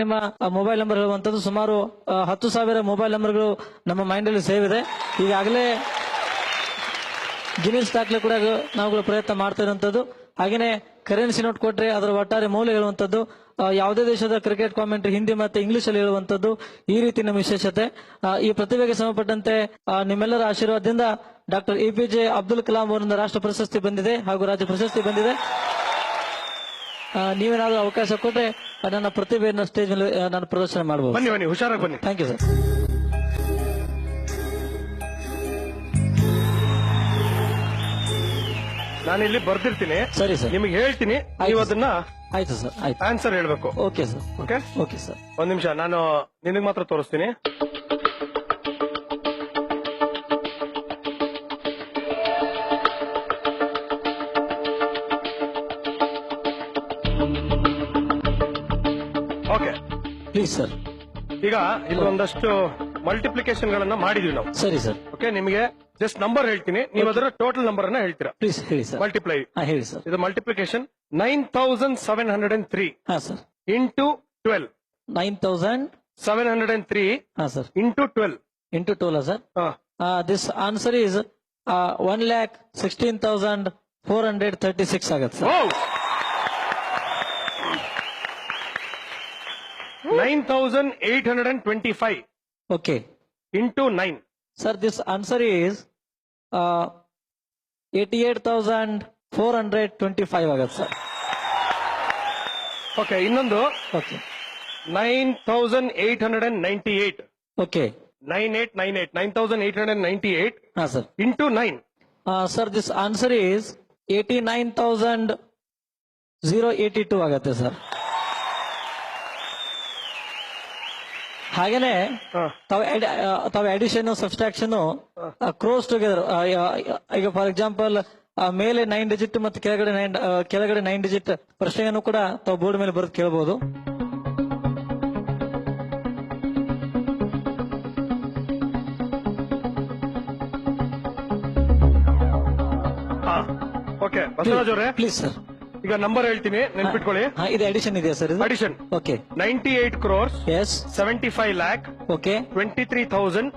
ನಿಮ್ಮ mobile number ಹೇಳುವಂತದ್ದು ಸುಮಾರು ಹತ್ತು ಸಾವಿರ ಮೊಬೈಲ್ ನಂಬರ್ಗಳು ನಮ್ಮ ಮೈಂಡ್ ಅಲ್ಲಿ ಸೇವ್ ಇದೆ. ಈಗಾಗಲೇ ಗಿನಿಸ್ ದಾಖಲೆ ಕೂಡ ನಾವುಗಳು ಪ್ರಯತ್ನ ಮಾಡ್ತಾ ಇರುವಂತದ್ದು. ಹಾಗೇನೆ ಕರೆನ್ಸಿ ನೋಟ್ ಕೊಟ್ರೆ ಅದರ ಒಟ್ಟಾರೆ ಮೌಲ್ಯ ಹೇಳುವಂತದ್ದು. ಯಾವುದೇ ದೇಶದ ಕ್ರಿಕೆಟ್ ಕಾಮೆಂಟ್ರಿ ಹಿಂದಿ ಮತ್ತೆ ಇಂಗ್ಲಿಷ್ ಅಲ್ಲಿ ಹೇಳುವಂತದ್ದು ಈ ರೀತಿ ನಮ್ಮ ವಿಶೇಷತೆ. ಈ ಪ್ರತಿಭೆಗೆ ಸಂಬಂಧಪಟ್ಟಂತೆ ನಿಮ್ಮೆಲ್ಲರ ಆಶೀರ್ವಾದದಿಂದ doctor A P J Abdul Kalam ಅವರಿಂದ ರಾಷ್ಟ್ರ ಪ್ರಶಸ್ತಿ ಬಂದಿದೆ ಹಾಗೂ ರಾಜ್ಯ ಪ್ರಶಸ್ತಿ ಬಂದಿದೆ. ನೀವೇನಾದ್ರೂ ಅವಕಾಶ ಕೊಟ್ಟರೆ ನನ್ನ ಪ್ರತಿಭೆಯನ್ನು ಸ್ಟೇಜ್ ಮೇಲೆ ನಾನು ಪ್ರದರ್ಶನ ಮಾಡಬಹುದು ಬನ್ನಿ ಬನ್ನಿ ಹುಷಾರಾಗಿ ಬನ್ನಿ. ಥ್ಯಾಂಕ್ ಯು ಸರ್ ನಾನು ಇಲ್ಲಿ ಬರ್ದಿರ್ತೀನಿ. ಸರಿ ಸರ್ ನಿಮಗೆ ಹೇಳ್ತೀನಿ. ನೀವು. ಅದನ್ನ ಆಯ್ತು ಸರ್ ಆಯ್ತು. ಆನ್ಸರ್ ಹೇಳ್ಬೇಕು. Okay sir okay okay sir ಒಂದ್ ನಿಮಿಷ ನಾನು ನಿನಗೆ ಮಾತ್ರ ತೋರಿಸ್ತೀನಿ. ಓಕೆ. ಪ್ಲೀಸ್ ಸರ್ ಈಗ ಇಲ್ಲಿ ಒಂದಷ್ಟು ಮಲ್ಟಿಪ್ಲಿಕೇಶನ್ ಗಳನ್ನ ಮಾಡಿದೀವಿ ನಾವು. ಸರಿ ಸರ್ ಓಕೆ ನಿಮಗೆ ಜಸ್ಟ್ ನಂಬರ್ ಹೇಳ್ತೀನಿ. ನೀವು ಅದರ ಟೋಟಲ್ ನಂಬರ್ ಅನ್ನ ಹೇಳ್ತೀರಾ? ಪ್ಲೀಸ್ ಹೇಳಿ ಸರ್ ಮಲ್ಟಿಪ್ಲೈ ಹಾ ಹೇಳಿ ಸರ್ ಇದು multiplication nine thousand seven hundred and three ಹಾ sir into twelve nine thousand seven hundred and three ಹಾ sir into twelve into total sir this answer is one lakh sixteen thousand four hundred thirty six ಆಗತ್ತೆ sir nine thousand eight hundred and twenty five. Okay into nine sir this answer is eighty eight thousand four hundred twenty five ಆಗತ್ತೆ sir okay ಇನ್ನೊಂದು. Okay nine thousand eight hundred and ninety eight okay nine eight nine eight nine thousand eight hundred ninety eight ಹಾ sir into nine sir this answer is eighty nine thousand zero eighty two ಆಗತ್ತೆ sir ಹಾಗೇನೆ ತಾವು ತಾವು addition subtraction cross together ಈಗ for example ಮೇಲೆ nine digit ಮತ್ತೆ ಕೆಳಗಡೆ nine ಕೆಳಗಡೆ ನೈನ್ ಡಿಜಿಟ್ ಪ್ರಶ್ನೆಯನ್ನು ಕೂಡ ತಾವು ಬೋರ್ಡ್ ಮೇಲೆ ಬರೆದು ಕೇಳಬಹುದು ಓಕೆ ಬಸವರಾಜ್ ಅವರೇ? ಪ್ಲೀಸ್ ಸರ್ ಈಗ ನಂಬರ್ ಹೇಳ್ತೀನಿ ನೆನ್ಪಿಟ್ಕೊಳ್ಳಿ. ಇದೆ ಅಡಿಷನ್ ಇದೆಯಾ ಸರ್ ಇದು? Addition okay ninety eight crores yes seventy five lakh okay twenty three thousand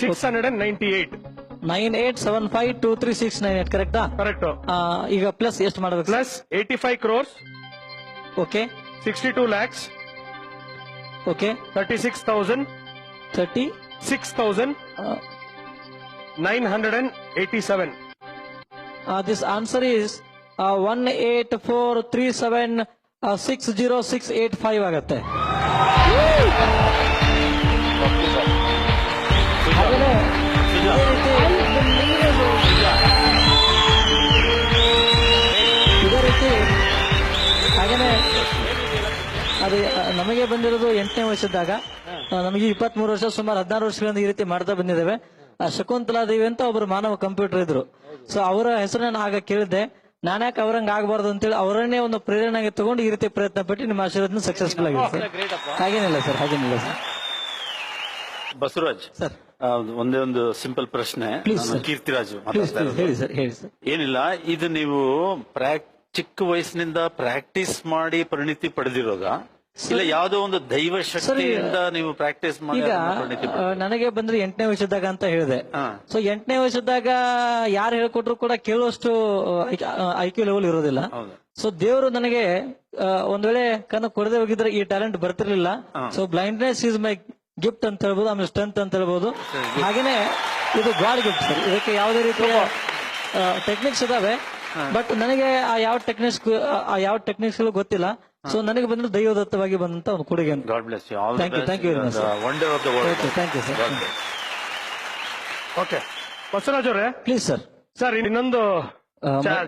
six hundred and ninety eight nine eight seven five two three six nine eight ಕರೆಕ್ಟಾ correct ಈಗ plus ಎಷ್ಟು ಮಾಡಬೇಕು plus eighty five crores okay sixty two lakhs okay thirty six thousand thirty six thousand nine hundred and eighty seven this answer is one eight four three seven six zero six eight five ಆಗತ್ತೆ ಇದೇ ರೀತಿ ಹಾಗೇನೆ, ಅದು ನಮಗೆ ಬಂದಿರೋದು ಎಂಟನೇ ವರ್ಷದಾಗ ನಮಗೆ ಇಪ್ಪತ್ತ್ ಮೂರು ವರ್ಷ ಸುಮಾರು ಹದಿನಾರು ವರ್ಷಗಳಿಂದ ಈ ರೀತಿ ಮಾಡ್ತಾ ಬಂದಿದ್ದೇವೆ. ಶಕುಂತಲಾ ದೇವಿ ಅಂತ ಒಬ್ಬರು ಮಾನವ ಕಂಪ್ಯೂಟರ್ ಇದ್ರು. ಸೊ ಅವರ ಹೆಸರನ್ನ ಆಗ ಕೇಳಿದ್ದೆ. ನಾನ್ಯಾಕೆ ಅವರಂಗ ಆಗಬಾರ್ದು ಅಂತೇಳಿ ಅವರನ್ನೇ ಒಂದು ಪ್ರೇರಣೆಗೆ ತಗೊಂಡು ಈ ರೀತಿ ಪ್ರಯತ್ನ ಪಟ್ಟು ನಿಮ್ಮ ಆಶೀರ್ವಾದ ಸಕ್ಸಸ್ಫುಲ್ ಆಗಿದೆ ಸರ್. ಹಾಗೇನಿಲ್ಲ ಸರ್ ಹಾಗೇನಿಲ್ಲ ಸರ್. ಬಸವರಾಜ್ ಸರ್. ಒಂದೇ ಒಂದು ಸಿಂಪಲ್ ಪ್ರಶ್ನೆ. ಕೀರ್ತಿರಾಜ್ ನಾನು sir. ಕೀರ್ತಿರಾಜು ಪ್ಲೀಸ್ ಮಾತಾಡ್ತಾ ಹೇಳಿ ಸರ್ ಹೇಳಿ ಸರ್. ಏನಿಲ್ಲ ಇದು ನೀವು ಪ್ರಾಕ್ ಚಿಕ್ಕ ವಯಸ್ಸಿನಿಂದ ಪ್ರಾಕ್ಟೀಸ್ ಮಾಡಿ ಪರಿಣಿತಿ ಪಡೆದಿರೋದ? ಇಲ್ಲ ಯಾವುದೋ ಒಂದು ದೈವ ಶಕ್ತಿಯಿಂದ ನೀವು ಪ್ರಾಕ್ಟೀಸ್ ಮಾಡಿ ಈಗ ನನಗೆ ಬಂದ್ರೆ ಎಂಟನೇ ವಯಸ್ಸದಾಗ ಅಂತ ಹೇಳಿದೆ. ಸೊ ಎಂಟನೇ ವಯಸ್ಸದಾಗ ಯಾರು ಹೇಳ್ಕೊಟ್ರು ಕೂಡ ಕೇಳುವಷ್ಟು ಐಕ್ಯೂ ಕ್ಯೂ ಲೆವೆಲ್ ಇರೋದಿಲ್ಲ. ಸೊ ದೇವರು ನನಗೆ ಒಂದ್ ವೇಳೆ ಕಣ್ಣು ಕೊಡದೆ ಹೋಗಿದ್ರೆ ಈ ಟ್ಯಾಲೆಂಟ್ ಬರ್ತಿರ್ಲಿಲ್ಲ. So blindness is my gift ಅಂತ ಹೇಳ್ಬೋದು ಆಮೇಲೆ ಸ್ಟ್ರೆಂತ್ ಅಂತ ಹೇಳ್ಬೋದು. ಹಾಗೇನೆ ಇದು ಗಾಡ್ ಗಿಫ್ಟ್ ಸರ್. ಇದಕ್ಕೆ ಯಾವುದೇ ರೀತಿಯ ಟೆಕ್ನಿಕ್ಸ್ ಇದಾವೆ. ಬಟ್ ನನಗೆ ಆ ಯಾವ ಟೆಕ್ನಿಕ್ಸ್ ಆ ಯಾವ ಟೆಕ್ನಿಕ್ಸ್ ಗೊತ್ತಿಲ್ಲ. ಸೊ ನನಗೆ ಬಂದ್ರೆ ದೈವದತ್ತವಾಗಿ ಬಂದಂತ ಒಂದು ಕೊಡುಗೆ ಅಂತ. God bless you all wonder of the sir. Okay Basavaraj ಅವರೇ ಪ್ಲೀಸ್ ಸರ್ ಸರ್ ಇನ್ನೊಂದು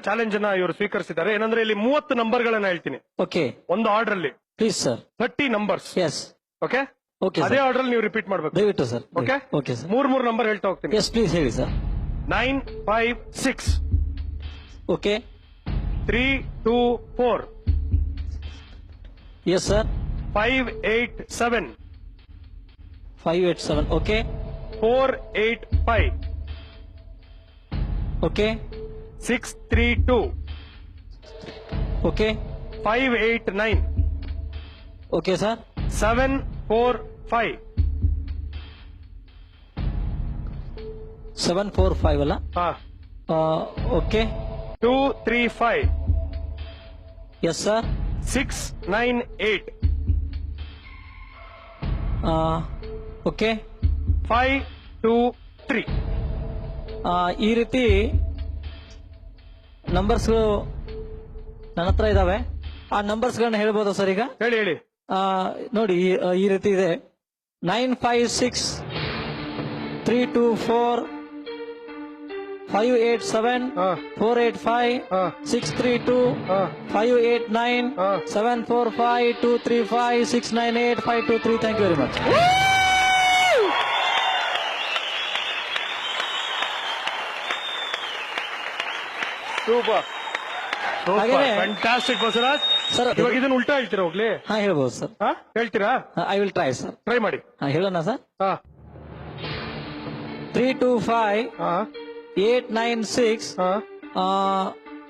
ಚಾಲೆಂಜ್ ಅನ್ನ ಇವರು ಸ್ವೀಕರಿಸಿದ್ದಾರೆ. ಏನಂದ್ರೆ ಇಲ್ಲಿ ಮೂವತ್ತು ನಂಬರ್ ಗಳನ್ನ ಹೇಳ್ತೀನಿ. ಓಕೆ ಒಂದು ಆರ್ಡರ್ ಅಲ್ಲಿ please sir thirty numbers yes okay okay ಅದೇ ಆರ್ಡರ್ ಅಲ್ಲಿ ನೀವು ರಿಪೀಟ್ ಮಾಡ್ಬೇಕು. ದಯವಿಟ್ಟು ಸರ್ ಓಕೆ ಓಕೆ ಸರ್ ಮೂರ್ ಮೂರ್ ನಂಬರ್ ಹೇಳ್ತಾ ಹೋಗ್ತೀನಿ. ಎಸ್ ಪ್ಲೀಸ್ ಹೇಳಿ sir nine five six okay three two four yes sir five eight seven five eight seven okay four eight five okay six three two okay five eight nine okay sir six nine eight okay five two three ಈ ರೀತಿ numbers ನನ್ನ ಹತ್ರ ಇದಾವೆ. ಆ numbers ಗಳನ್ನ ಹೇಳ್ಬೋದಾ sir ಈಗ? ಹೇಳಿ ಹೇಳಿ. ಆ, ನೋಡಿ ಈ- ಈ ರೀತಿ ಇದೆ. Nine five six three two four five eight seven four eight five six three two five eight nine. Seven four five two three five six nine eight five two three thank you very much super fantastic Basavaraj. Sir ಇವಾಗ ಇದನ್ನ ಉಲ್ಟಾ ಹೇಳ್ತೀರಾ ಹೋಗ್ಲಿ? ಹಾ ಹೇಳ್ಬೋದು sir ಹಾ? ಹೇಳ್ತೀರಾ? I will try sir try ಮಾಡಿ. ಹಾ ಹೇಳೋಣ ಸರ್ ಹಾ. ತ್ರೀ ಟೂ ಫೈವ್ ಹಾ. ಏಟ್ ನೈನ್ ಸಿಕ್ಸ್ ಹಾ